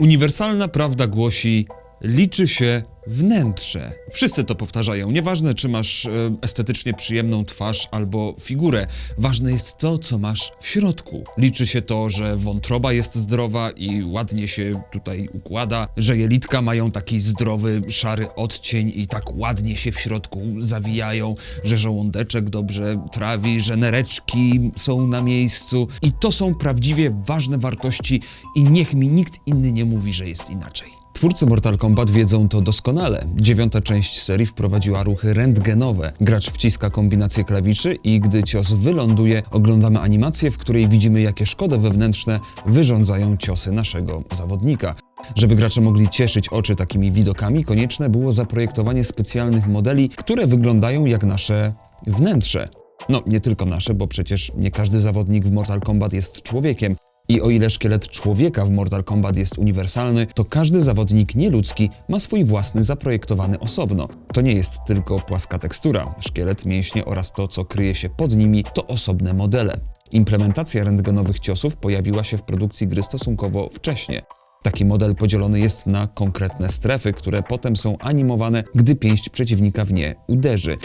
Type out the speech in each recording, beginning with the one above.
Uniwersalna prawda głosi: liczy się wnętrze. Wszyscy to powtarzają. Nieważne, czy masz e, estetycznie przyjemną twarz albo figurę, ważne jest to, co masz w środku. Liczy się to, że wątroba jest zdrowa i ładnie się tutaj układa, że jelitka mają taki zdrowy, szary odcień i tak ładnie się w środku zawijają, że żołądeczek dobrze trawi, że nereczki są na miejscu. I to są prawdziwie ważne wartości i niech mi nikt inny nie mówi, że jest inaczej. Twórcy Mortal Kombat wiedzą to doskonale. Dziewiąta część serii wprowadziła ruchy rentgenowe. Gracz wciska kombinację klawiszy i gdy cios wyląduje, oglądamy animację, w której widzimy, jakie szkody wewnętrzne wyrządzają ciosy naszego zawodnika. Żeby gracze mogli cieszyć oczy takimi widokami, konieczne było zaprojektowanie specjalnych modeli, które wyglądają jak nasze wnętrze. No, nie tylko nasze, bo przecież nie każdy zawodnik w Mortal Kombat jest człowiekiem. I o ile szkielet człowieka w Mortal Kombat jest uniwersalny, to każdy zawodnik nieludzki ma swój własny zaprojektowany osobno. To nie jest tylko płaska tekstura. Szkielet, mięśnie oraz to, co kryje się pod nimi, to osobne modele. Implementacja rentgenowych ciosów pojawiła się w produkcji gry stosunkowo wcześnie. Taki model podzielony jest na konkretne strefy, które potem są animowane, gdy pięść przeciwnika w nie uderzy.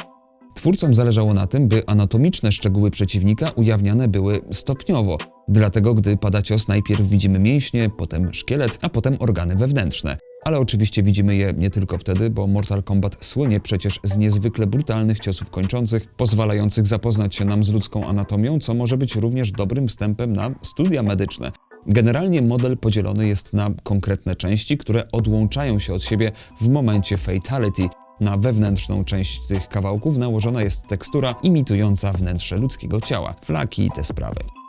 Twórcom zależało na tym, by anatomiczne szczegóły przeciwnika ujawniane były stopniowo. Dlatego, gdy pada cios, najpierw widzimy mięśnie, potem szkielet, a potem organy wewnętrzne. Ale oczywiście widzimy je nie tylko wtedy, bo Mortal Kombat słynie przecież z niezwykle brutalnych ciosów kończących, pozwalających zapoznać się nam z ludzką anatomią, co może być również dobrym wstępem na studia medyczne. Generalnie model podzielony jest na konkretne części, które odłączają się od siebie w momencie fatality. Na wewnętrzną część tych kawałków nałożona jest tekstura imitująca wnętrze ludzkiego ciała, flaki i te sprawy.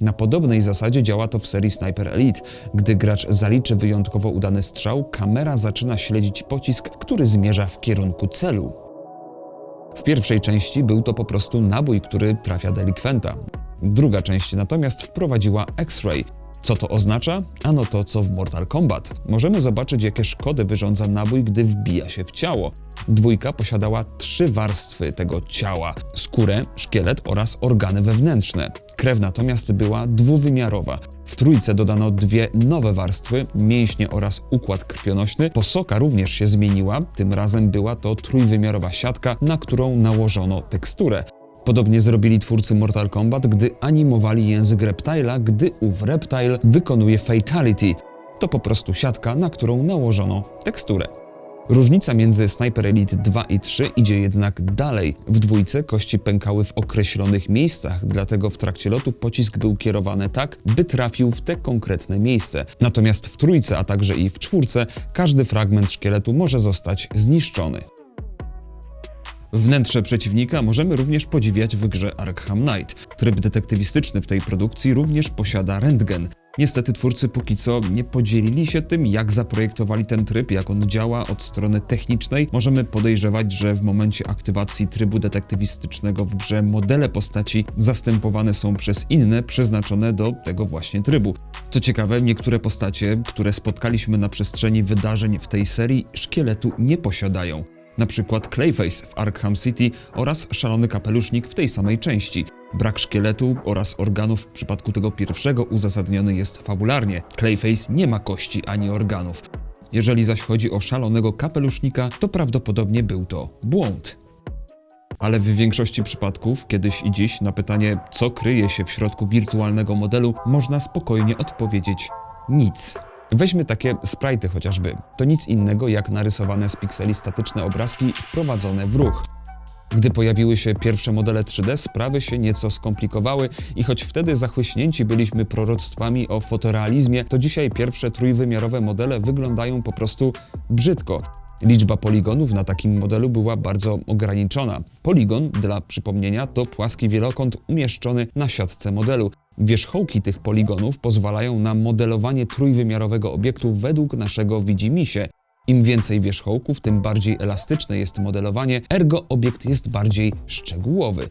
Na podobnej zasadzie działa to w serii Sniper Elite. Gdy gracz zaliczy wyjątkowo udany strzał, kamera zaczyna śledzić pocisk, który zmierza w kierunku celu. W pierwszej części był to po prostu nabój, który trafia delikwenta. Druga część natomiast wprowadziła X-Ray. Co to oznacza? Ano to, co w Mortal Kombat. Możemy zobaczyć, jakie szkody wyrządza nabój, gdy wbija się w ciało. Dwójka posiadała trzy warstwy tego ciała: skórę, szkielet oraz organy wewnętrzne. Krew natomiast była dwuwymiarowa. W trójce dodano dwie nowe warstwy, mięśnie oraz układ krwionośny. Posoka również się zmieniła, tym razem była to trójwymiarowa siatka, na którą nałożono teksturę. Podobnie zrobili twórcy Mortal Kombat, gdy animowali język Reptile'a, gdy ów Reptile wykonuje Fatality. To po prostu siatka, na którą nałożono teksturę. Różnica między Sniper Elite 2 i 3 idzie jednak dalej. W dwójce kości pękały w określonych miejscach, dlatego w trakcie lotu pocisk był kierowany tak, by trafił w te konkretne miejsce. Natomiast w trójce, a także i w czwórce, każdy fragment szkieletu może zostać zniszczony. Wnętrze przeciwnika możemy również podziwiać w grze Arkham Knight. Tryb detektywistyczny w tej produkcji również posiada rentgen. Niestety twórcy póki co nie podzielili się tym, jak zaprojektowali ten tryb, jak on działa od strony technicznej. Możemy podejrzewać, że w momencie aktywacji trybu detektywistycznego w grze modele postaci zastępowane są przez inne przeznaczone do tego właśnie trybu. Co ciekawe, niektóre postacie, które spotkaliśmy na przestrzeni wydarzeń w tej serii, szkieletu nie posiadają na przykład Clayface w Arkham City oraz Szalony Kapelusznik w tej samej części. Brak szkieletu oraz organów w przypadku tego pierwszego uzasadniony jest fabularnie. Clayface nie ma kości ani organów. Jeżeli zaś chodzi o szalonego kapelusznika, to prawdopodobnie był to błąd. Ale w większości przypadków, kiedyś i dziś, na pytanie, co kryje się w środku wirtualnego modelu, można spokojnie odpowiedzieć nic. Weźmy takie sprite chociażby. To nic innego jak narysowane z pikseli statyczne obrazki wprowadzone w ruch. Gdy pojawiły się pierwsze modele 3D, sprawy się nieco skomplikowały i choć wtedy zachłyśnięci byliśmy proroctwami o fotorealizmie, to dzisiaj pierwsze trójwymiarowe modele wyglądają po prostu brzydko. Liczba poligonów na takim modelu była bardzo ograniczona. Poligon, dla przypomnienia, to płaski wielokąt umieszczony na siatce modelu. Wierzchołki tych poligonów pozwalają na modelowanie trójwymiarowego obiektu według naszego widzimisię. Im więcej wierzchołków, tym bardziej elastyczne jest modelowanie, ergo obiekt jest bardziej szczegółowy.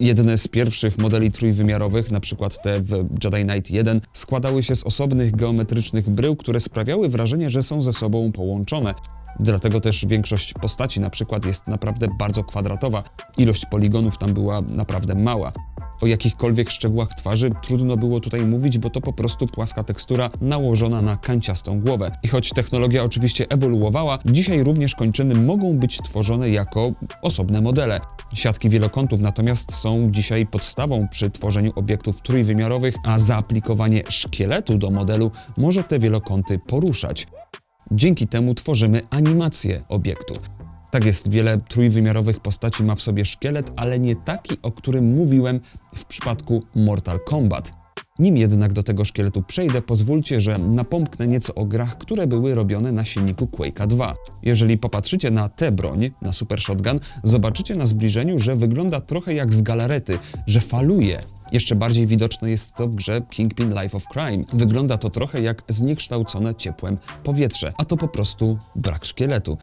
Jedne z pierwszych modeli trójwymiarowych, np. te w Jedi Knight 1, składały się z osobnych geometrycznych brył, które sprawiały wrażenie, że są ze sobą połączone. Dlatego też większość postaci na przykład jest naprawdę bardzo kwadratowa. Ilość poligonów tam była naprawdę mała. O jakichkolwiek szczegółach twarzy trudno było tutaj mówić, bo to po prostu płaska tekstura nałożona na kanciastą głowę. I choć technologia oczywiście ewoluowała, dzisiaj również kończyny mogą być tworzone jako osobne modele. Siatki wielokątów natomiast są dzisiaj podstawą przy tworzeniu obiektów trójwymiarowych, a zaaplikowanie szkieletu do modelu może te wielokąty poruszać. Dzięki temu tworzymy animację obiektu. Tak jest, wiele trójwymiarowych postaci ma w sobie szkielet, ale nie taki, o którym mówiłem w przypadku Mortal Kombat. Nim jednak do tego szkieletu przejdę, pozwólcie, że napomknę nieco o grach, które były robione na silniku Quake'a 2. Jeżeli popatrzycie na tę broń, na Super Shotgun, zobaczycie na zbliżeniu, że wygląda trochę jak z galarety, że faluje. Jeszcze bardziej widoczne jest to w grze Kingpin Life of Crime. Wygląda to trochę jak zniekształcone ciepłem powietrze, a to po prostu brak szkieletu.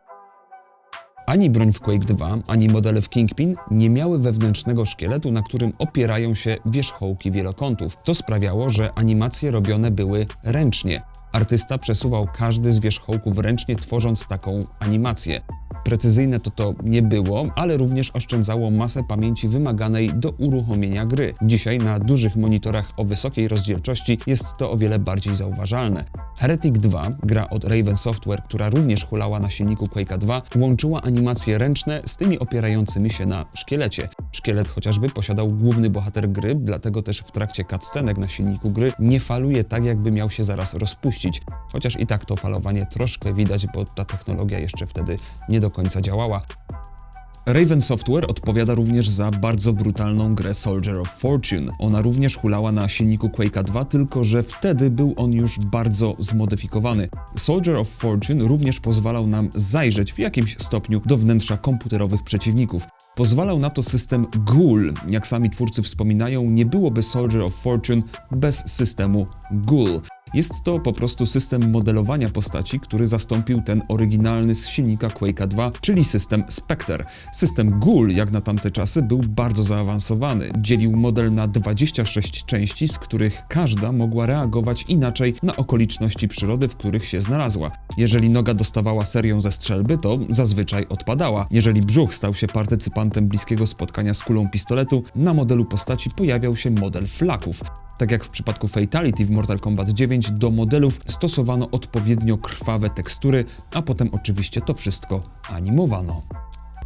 Ani broń w Quake 2, ani modele w Kingpin nie miały wewnętrznego szkieletu, na którym opierają się wierzchołki wielokątów. To sprawiało, że animacje robione były ręcznie. Artysta przesuwał każdy z wierzchołków ręcznie, tworząc taką animację. Precyzyjne to to nie było, ale również oszczędzało masę pamięci wymaganej do uruchomienia gry. Dzisiaj na dużych monitorach o wysokiej rozdzielczości jest to o wiele bardziej zauważalne. Heretic 2, gra od Raven Software, która również hulała na silniku Quake'a 2, łączyła animacje ręczne z tymi opierającymi się na szkielecie. Szkielet chociażby posiadał główny bohater gry, dlatego też w trakcie cutscenek na silniku gry nie faluje tak, jakby miał się zaraz rozpuścić. Chociaż i tak to falowanie troszkę widać, bo ta technologia jeszcze wtedy nie do końca działała. Raven Software odpowiada również za bardzo brutalną grę Soldier of Fortune. Ona również hulała na silniku Quake'a 2, tylko że wtedy był on już bardzo zmodyfikowany. Soldier of Fortune również pozwalał nam zajrzeć w jakimś stopniu do wnętrza komputerowych przeciwników. Pozwalał na to system GUL. Jak sami twórcy wspominają, nie byłoby Soldier of Fortune bez systemu GUL. Jest to po prostu system modelowania postaci, który zastąpił ten oryginalny z silnika Quake'a 2, czyli system Spectre. System GUL, jak na tamte czasy, był bardzo zaawansowany. Dzielił model na 26 części, z których każda mogła reagować inaczej na okoliczności przyrody, w których się znalazła. Jeżeli noga dostawała serią ze strzelby, to zazwyczaj odpadała. Jeżeli brzuch stał się partycypantem bliskiego spotkania z kulą pistoletu, na modelu postaci pojawiał się model flaków. Tak jak w przypadku Fatality w Mortal Kombat 9, do modelów stosowano odpowiednio krwawe tekstury, a potem oczywiście to wszystko animowano.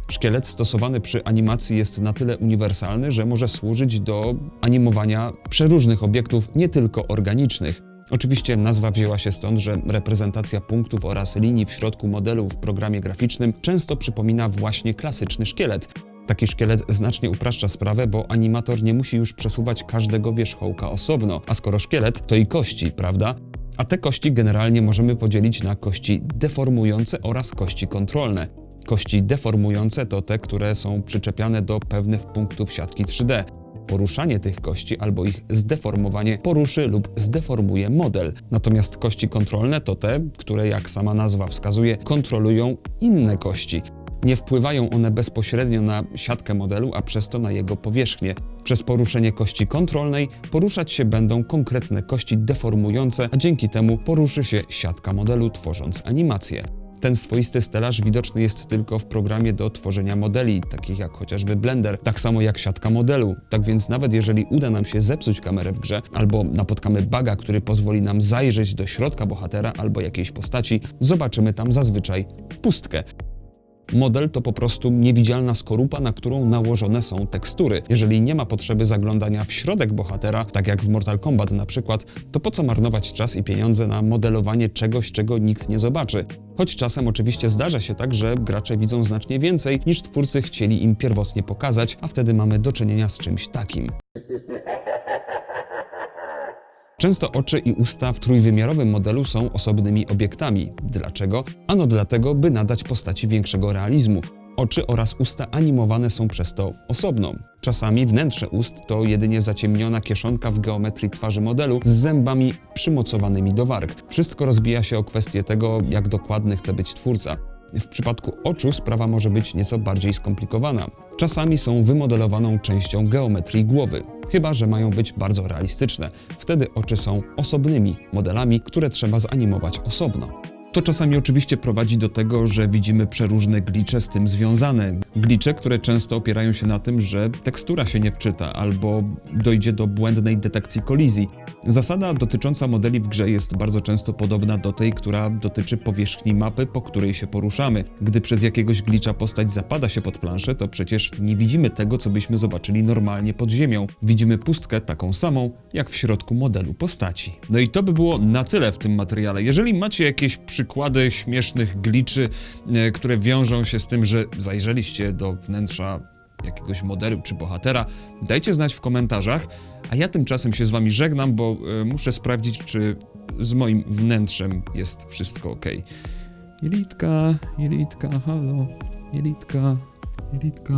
Szkielet stosowany przy animacji jest na tyle uniwersalny, że może służyć do animowania przeróżnych obiektów, nie tylko organicznych. Oczywiście nazwa wzięła się stąd, że reprezentacja punktów oraz linii w środku modelu w programie graficznym często przypomina właśnie klasyczny szkielet. Taki szkielet znacznie upraszcza sprawę, bo animator nie musi już przesuwać każdego wierzchołka osobno, a skoro szkielet, to i kości, prawda? A te kości generalnie możemy podzielić na kości deformujące oraz kości kontrolne. Kości deformujące to te, które są przyczepiane do pewnych punktów siatki 3D. Poruszanie tych kości albo ich zdeformowanie poruszy lub zdeformuje model. Natomiast kości kontrolne to te, które, jak sama nazwa wskazuje, kontrolują inne kości. Nie wpływają one bezpośrednio na siatkę modelu, a przez to na jego powierzchnię. Przez poruszenie kości kontrolnej poruszać się będą konkretne kości deformujące, a dzięki temu poruszy się siatka modelu, tworząc animację. Ten swoisty stelaż widoczny jest tylko w programie do tworzenia modeli, takich jak chociażby Blender, tak samo jak siatka modelu. Tak więc nawet jeżeli uda nam się zepsuć kamerę w grze, albo napotkamy baga, który pozwoli nam zajrzeć do środka bohatera albo jakiejś postaci, zobaczymy tam zazwyczaj pustkę. Model to po prostu niewidzialna skorupa, na którą nałożone są tekstury. Jeżeli nie ma potrzeby zaglądania w środek bohatera, tak jak w Mortal Kombat na przykład, to po co marnować czas i pieniądze na modelowanie czegoś, czego nikt nie zobaczy? Choć czasem oczywiście zdarza się tak, że gracze widzą znacznie więcej niż twórcy chcieli im pierwotnie pokazać, a wtedy mamy do czynienia z czymś takim. Często oczy i usta w trójwymiarowym modelu są osobnymi obiektami. Dlaczego? Ano dlatego, by nadać postaci większego realizmu. Oczy oraz usta animowane są przez to osobno. Czasami wnętrze ust to jedynie zaciemniona kieszonka w geometrii twarzy modelu z zębami przymocowanymi do warg. Wszystko rozbija się o kwestię tego, jak dokładny chce być twórca. W przypadku oczu sprawa może być nieco bardziej skomplikowana. Czasami są wymodelowaną częścią geometrii głowy, chyba że mają być bardzo realistyczne. Wtedy oczy są osobnymi modelami, które trzeba zanimować osobno. To czasami oczywiście prowadzi do tego, że widzimy przeróżne glicze z tym związane. Glicze, które często opierają się na tym, że tekstura się nie wczyta albo dojdzie do błędnej detekcji kolizji. Zasada dotycząca modeli w grze jest bardzo często podobna do tej, która dotyczy powierzchni mapy, po której się poruszamy. Gdy przez jakiegoś glicza postać zapada się pod planszę, to przecież nie widzimy tego, co byśmy zobaczyli normalnie pod ziemią. Widzimy pustkę taką samą, jak w środku modelu postaci. No i to by było na tyle w tym materiale. Jeżeli macie jakieś przykłady śmiesznych gliczy, e, które wiążą się z tym, że zajrzeliście do wnętrza jakiegoś modelu czy bohatera, dajcie znać w komentarzach, a ja tymczasem się z wami żegnam, bo e, muszę sprawdzić, czy z moim wnętrzem jest wszystko ok. Jelitka, jelitka, halo, jelitka, jelitka.